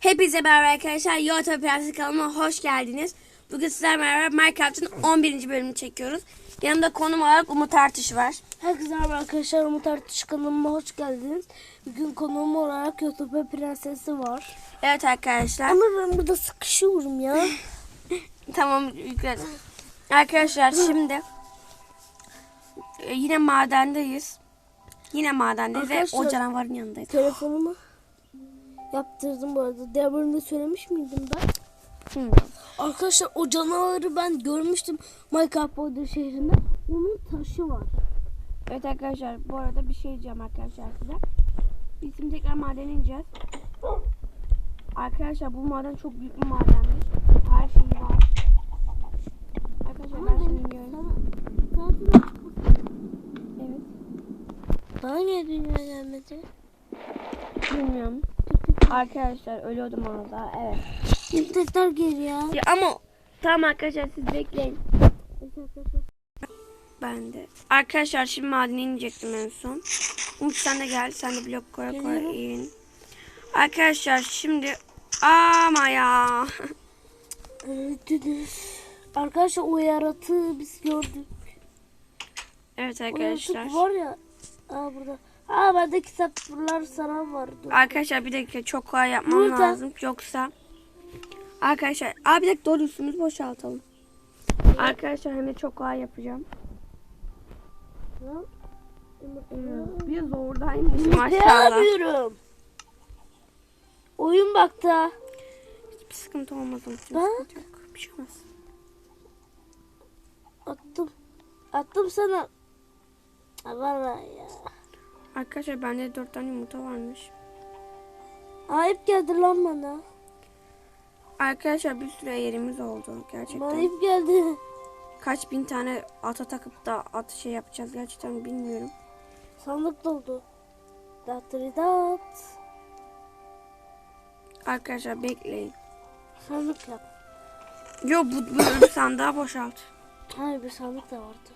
Hepinize merhaba arkadaşlar. YouTube Prenses kanalıma hoş geldiniz. Bugün sizlerle beraber Minecraft'ın 11. bölümünü çekiyoruz. Yanımda konum olarak Umut Artış var. Herkese merhaba arkadaşlar. Umut Artış kanalıma hoş geldiniz. Bugün konuğum olarak YouTube Prensesi var. Evet arkadaşlar. Ama ben burada sıkışıyorum ya. Tamam yükledim. Arkadaşlar şimdi e, yine madendeyiz. Yine madendeyiz ve o Arkadaşlar- canavarın yanındayız. Telefonumu yaptırdım bu arada. Diğer bölümde söylemiş miydim ben? Hmm. Arkadaşlar o canavarı ben görmüştüm Minecraft Boulder şehrinde. Onun taşı var. Evet arkadaşlar bu arada bir şey diyeceğim arkadaşlar size. Biz şimdi tekrar madene ineceğiz. Arkadaşlar bu maden çok büyük bir madenmiş. Her şey var. Arkadaşlar ben şimdi iniyorum. Evet. Bana niye dünya gelmedi? Bilmiyorum. Arkadaşlar ölüyordum orada. Evet. Şimdi tekrar gel ya. Ya ama tamam arkadaşlar siz bekleyin. Ben de. Arkadaşlar şimdi madene inecektim en son. Umut sen de gel. Sen de blok koya koya in. Arkadaşlar şimdi ama ya. Öldünüz. Arkadaşlar o yaratığı biz gördük. Evet O arkadaşlar. yaratık var ya. Aa burada. Aa bende kitaplar sana var. Dur. Arkadaşlar bir dakika çok kolay yapmam Burada. lazım. Yoksa Arkadaşlar abi bir dakika doğru üstümüzü boşaltalım. Arkadaşlar hem de çok kolay yapacağım. Bir zordaymış maşallah. yapıyorum? Oyun baktı. Hiçbir sıkıntı olmaz. Ben-. Bir şey olmaz. Attım. Attım sana. Aa, Vallahi ya. Arkadaşlar bende dört tane yumurta varmış. Ayıp geldi lan bana. Arkadaşlar bir sürü yerimiz oldu Bana gerçekten. ayıp geldi. Kaç bin tane ata takıp da at şey yapacağız gerçekten bilmiyorum. Sandık doldu. Datridat. Arkadaşlar bekleyin. Sandık yap. Yo bu, bu sandığa boşalt. Hayır bir sandık da vardı.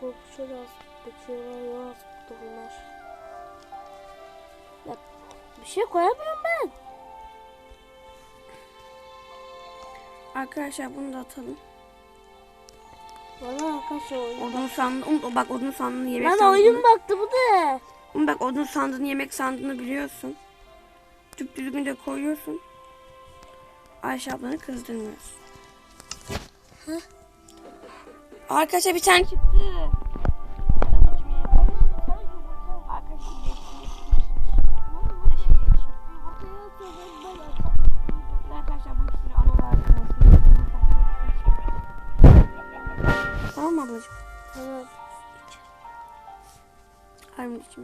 Korkucu lazım. Ya burada bunlar. Ya bir şey koyamıyorum ben. Arkadaşlar bunu da atalım. Valla arkadaşlar oyun. Odun sandığı, Umut, bak odun sandığını yemek Ben sandığını. oyun baktı bu da. Umut, bak odun sandığını yemek sandığını biliyorsun. Tüp düzgün de koyuyorsun. Ayşe ablanı kızdırmıyorsun. Arkadaşlar bir tane çıktı.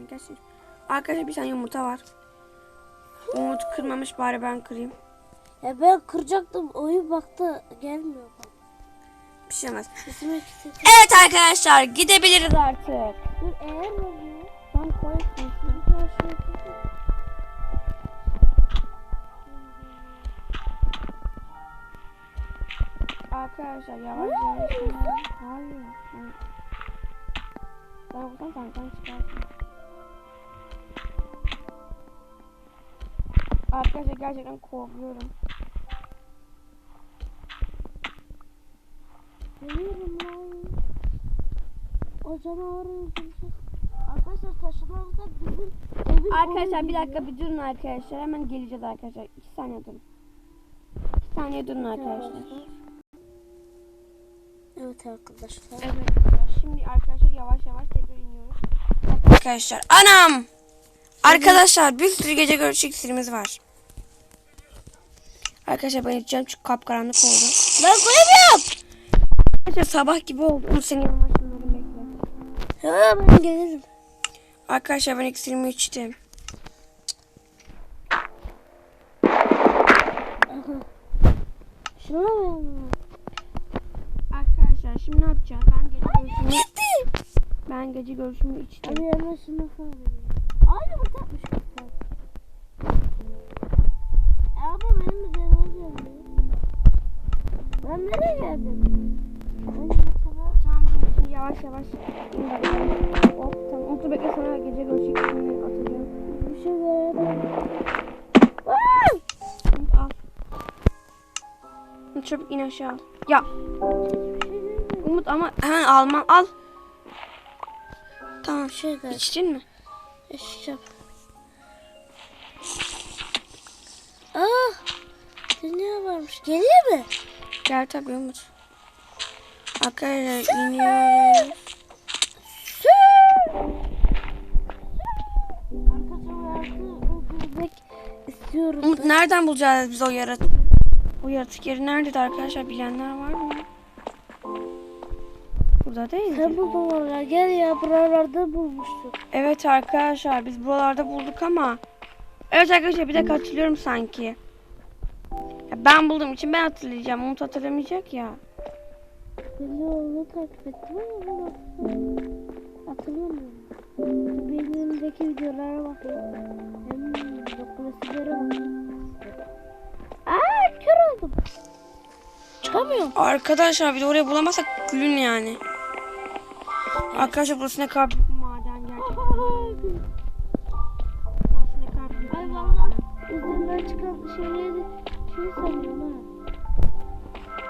İçime gerçekten. Arkadaşlar bir tane yumurta var. Umut kırmamış bari ben kırayım. Ya ben kıracaktım oyun baktı gelmiyor bana. Bir şey olmaz. Evet arkadaşlar gidebiliriz artık. Dur eğer mi? Ben koyayım. Arkadaşlar yavaş yavaş. Hayır. Ben- buradan zaten çıkartayım. Arkadaşlar gerçekten korkuyorum. Geliyorum lan. O canavarı öldürecek. Arkadaşlar taşılarda bizim evin Arkadaşlar bir dakika bir durun arkadaşlar. Hemen geleceğiz arkadaşlar. İki saniye durun. İki saniye durun arkadaşlar. Evet arkadaşlar. Evet arkadaşlar. Şimdi arkadaşlar yavaş yavaş tekrar iniyoruz. Arkadaşlar anam. Arkadaşlar bir sürü gece görüş iksirimiz var. Arkadaşlar ben içeceğim çünkü kapkaranlık oldu. Ben koyamıyorum. Arkadaşlar sabah gibi oldu. Onu senin şunları bekle. Ha ben gelirim. Arkadaşlar ben iksirimi içtim. Şuna ben. Arkadaşlar şimdi ne yapacağız? Ben gece görüşümü... Ben gece görüşümü içtim. Abi yanına şunu falan vereyim. Aynı bu Ben nereye geldim? Tamam bunu yavaş yavaş. Hop tamam otur bekle sonra gece görüşecek şimdi atacağım. Bir şey Al. Şey çabuk in aşağı. Ya. Umut ama hemen alman al. Tamam şey de. İçtin mi? İçeceğim. Aa! Dünya varmış. Geliyor mu? Gel tabii Umut. Arkadaşlar iniyoruz. Umut nereden bulacağız biz o yaratığı? O yaratık yeri neredeydi arkadaşlar? Bilenler var mı? Burada değil Sen buldun valla. Gel ya buralarda bulmuşsun. Evet arkadaşlar biz buralarda bulduk ama. Evet arkadaşlar bir de hatırlıyorum sanki. Ben bulduğum için ben hatırlayacağım. Umut hatırlamayacak ya. De onu takip ettim ama ben hatırlamıyorum. Hatırlamıyorum. Benim videolara bakayım. Hem dokunasilere bakayım. Aa kör oldum. Çıkamıyorum. Arkadaşlar bir de orayı bulamazsak gülün yani. Arkadaşlar burası ne kadar ha.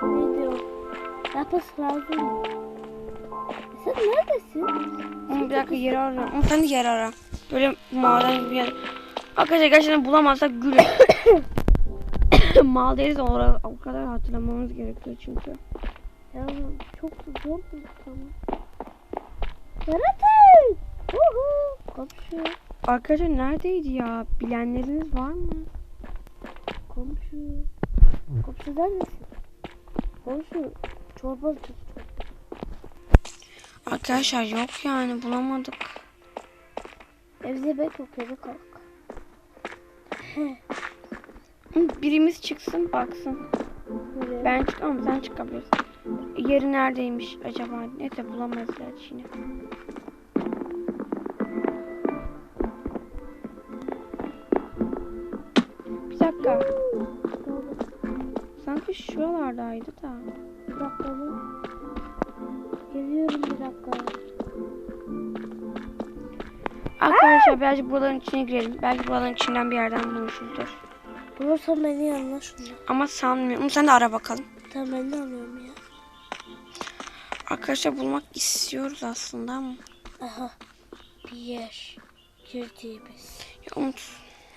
Ne diyor? Lapis lazım. Sen neredesin? Ama bir dakika yeri arıyorum. Ama sen de yer ara. Böyle maden gibi bir yer. Arkadaşlar gerçekten bulamazsak gülün. De orada o kadar hatırlamamız gerekiyor çünkü. Ya çok zor bir tamam. Yaratık! Uhu! Komşu, Arkadaşlar neredeydi ya? Bilenleriniz var mı? komşu. Komşu neredesin? Komşu, çorba tut. Arkadaşlar yok yani bulamadık. Evde bek eve kalk. Birimiz çıksın baksın. Nereye? Ben çık ama sen çıkabilirsin. Yeri neredeymiş acaba? Neyse bulamayız gerçi Sanki şuralardaydı da. Bir dakika mı? Geliyorum bir dakika. Arkadaşlar birazcık buraların içine girelim. Belki buraların içinden bir yerden bulmuşuzdur. Bulursan beni yanına şunu. Ama sanmıyorum. Sen de ara bakalım. Tamam ben de alıyorum ya. Arkadaşlar bulmak istiyoruz aslında ama. Aha. Bir yer. Girdiğimiz. Ya Umut.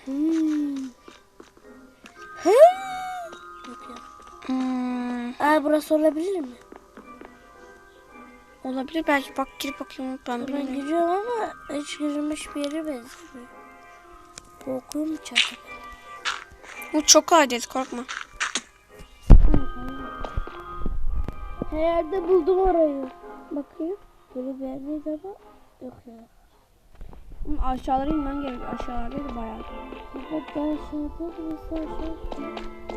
Hmm. Hı? Ya. Hmm, Aa burası olabilir mi? olabilir belki. Bak girip bakayım ben Ben bilmiyorum. giriyorum ama hiç girilmiş bir yere benzemiyor. Korkuyorum içeride. Umut çok kolaydı korkma. Her yerde buldum orayı. Bakayım. Böyle bir yerdeydi ama yok ya. Umut aşağılara inmen gerekiyor. Aşağılardaydı bayağı. Evet ben aşağıda birisi aşağı.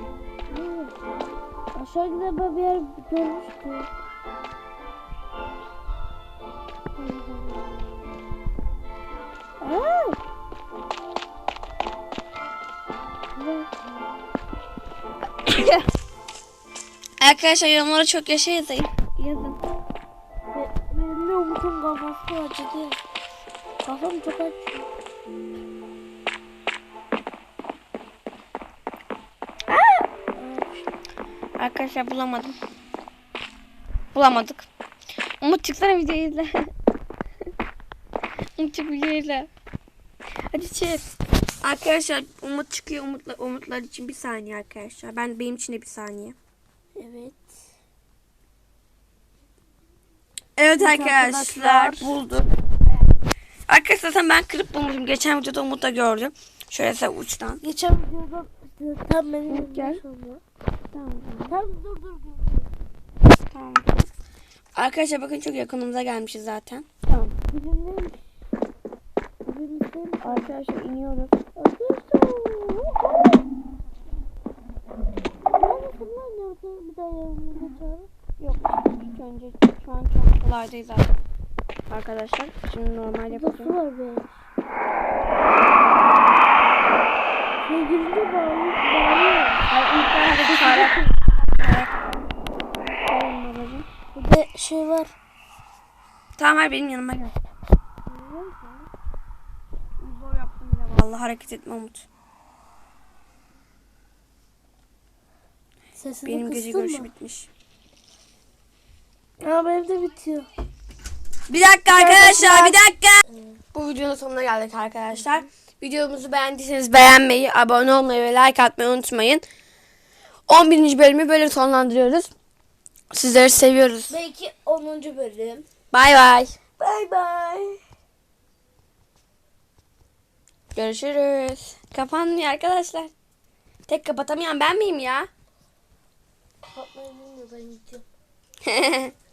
Evet. Aşağı giden ben bir yer görmüştüm. Aa! Arkadaşlar yorumlara çok yaşa yazayım. Yazın. Be- Benim de Umut'un kafası acıdı. Kafam çok acıyor. Arkadaşlar bulamadım. Bulamadık. Umut çıksana videoyu izle. Umut çık videoyu izle. Hadi çık. Arkadaşlar Umut çıkıyor Umutlar, Umutlar için bir saniye arkadaşlar. Ben benim için de bir saniye. Evet. Evet arkadaşlar, arkadaşlar. bulduk. Arkadaşlar zaten ben kırıp bulmuşum. Geçen videoda Umut da gördü. Şöyle size uçtan. Geçen videoda tam benim gel. Tamam. Tam dur dur dur. Tamam. Arkadaşlar bakın çok yakınımıza gelmişiz zaten. Tamam. Birindeymiş. Birindeymiş. Arkadaşlar iniyoruz. Arkadaşlar. Bir daha. Yok ilk önce şu an çok kolaydayız zaten. Arkadaşlar şimdi normal yapacağım. var be. Suya girince bağlı, Babacığım. Bir de şey var. Tamam hayır benim yanıma gel. Zor yaptım bile vallahi hareket etme Umut. Sesini Benim gece kıstın görüşü mı? bitmiş. Aa benim de bitiyor. Bir dakika arkadaşlar bir dakika. Bu videonun sonuna geldik arkadaşlar. Videomuzu beğendiyseniz beğenmeyi, abone olmayı ve like atmayı unutmayın. 11. bölümü böyle sonlandırıyoruz. Sizleri seviyoruz. Belki 10. bölüm. Bay bay. Bay bay. Görüşürüz. Kapanmıyor arkadaşlar. Tek kapatamayan ben miyim ya? Kapatmayı bilmiyor ben gidiyorum.